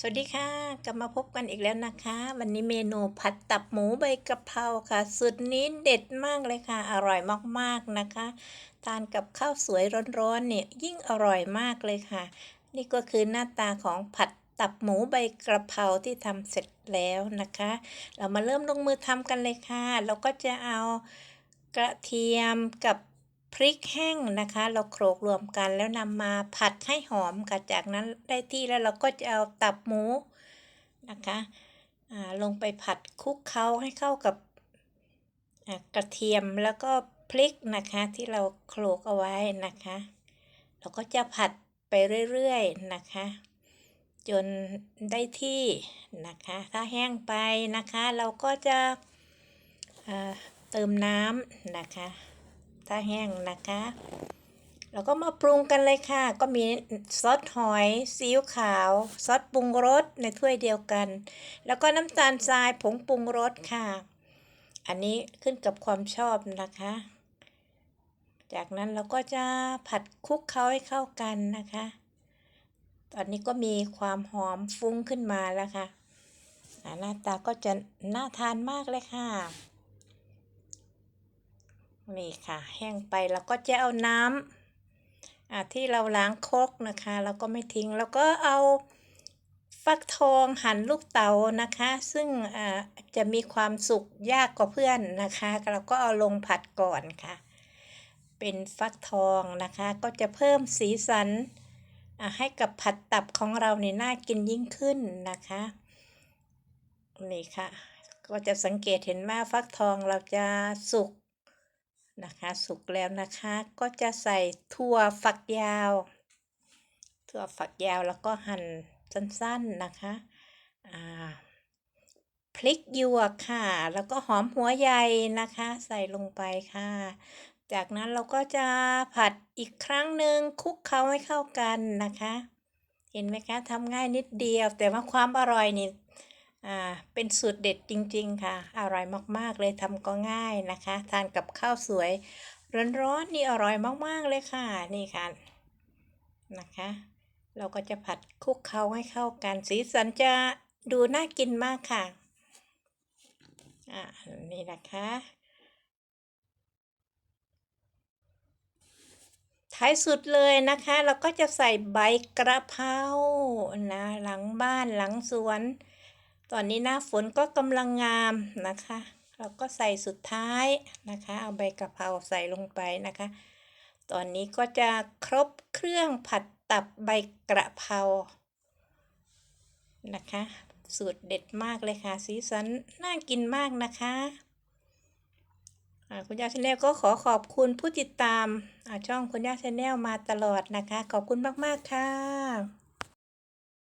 สวัสดีค่ะกลับมาพบกันอีกแล้วนะคะ วันนี้เมนูผัดตับหมูใบกะเพราค่ะสูตรนี้เด็ดมากเลยค่ะ อร่อยมากๆนะคะทานกับข้าวสวยร้อนๆเนี่ยยิ่งอร่อยมากเลยค่ะ นี่ก็คือหน้าตาของผัดตับหมูใบกระเพราที่ทำเสร็จแล้วนะคะ เรามาเริ่มลงมือทำกันเลยค่ะ เราก็จะเอากระเทียมกับ พริกแห้งนะคะ เราโขลกรวมกันแล้วนำมาผัดให้หอมค่ะจากนั้นได้ที่แล้วเราก็จะเอาตับหมูนะคะอ่าลงไปผัดคลุกเคล้าให้เข้ากับอ่ากระเทียมแล้วก็พริกนะคะที่เราโขลกเอาไว้นะคะ เราก็จะผัดไปเรื่อยๆนะคะ จนได้ที่นะคะ ถ้าแห้งไปนะคะ เราก็จะอ่าเติมน้ำนะคะ ถ้าแห้งนะคะเราก็มาปรุงกันเลยค่ะ ก็มีซอสหอยซีอิ๊วขาว ซอสปรุงรสในถ้วยเดียวกัน แล้วก็น้ำตาลทรายผงปรุงรสค่ะ อันนี้ขึ้นกับความชอบนะคะ จากนั้นเราก็จะผัดคลุกเคล้าให้เข้ากันนะคะ ตอนนี้ก็มีความหอมฟุ้งขึ้นมาแล้วค่ะหน้าตาก็จะน่าทานมากเลยค่ะ นี่ค่ะ แห้งไปแล้วก็จะเอาน้ำอ่าที่เราล้างครกนะคะเราก็ไม่ทิ้งแล้วก็เอาฟักทองหั่นลูกเต๋านะคะ ซึ่งอ่าจะมีความสุกยากกว่าเพื่อนนะคะเราก็เอาลงผัดก่อนค่ะ เป็นฟักทองนะคะ ก็จะเพิ่มสีสันอ่าให้กับผัดตับของเราเนี่น่ากินยิ่งขึ้นนะคะนี่ค่ะ ก็จะสังเกตเห็นว่าฟักทองเราจะสุก นะคะ สุกแล้วนะคะก็จะใส่ถั่วฝักยาว ถั่วฝักยาวแล้วก็หั่นสั้นๆนะคะพริกหยวกค่ะ แล้วก็หอมหัวใหญ่นะคะ ใส่ลงไปค่ะ จากนั้นเราก็จะผัดอีกครั้งหนึ่งคลุกเคล้าให้เข้ากันนะคะ เห็นไหมคะทำง่ายนิดเดียว แต่ว่าความอร่อยนี่ เป็นสูตรเด็ดจริง ๆ ค่ะ อร่อยมากๆเลยทำก็ง่ายนะคะ ทานกับข้าวสวยร้อนๆนี่อร่อยมากๆเลยค่ะ นี่ค่ะนะคะ เราก็จะผัดคลุกเคล้าให้เข้ากันสีสันจะดูน่ากินมากค่ะอ่านี่นะคะท้ายสุดเลยนะคะ เราก็จะใส่ใบกระเพรานะหลังบ้านหลังสวน ตอนนี้หน้าฝนก็กำลังงามนะคะ เราก็ใส่สุดท้ายนะคะ เอาใบกะเพราใส่ลงไปนะคะ ตอนนี้ก็จะครบเครื่องผัดตับใบกระเพรานะคะ สูตรเด็ดมากเลยค่ะ สีสันน่ากินมากนะคะคุณย่าชาแนลก็ขอขอบคุณผู้ติดตามช่องคุณย่าชาแนลมาตลอดนะคะ ขอบคุณมาก ๆ ค่ะ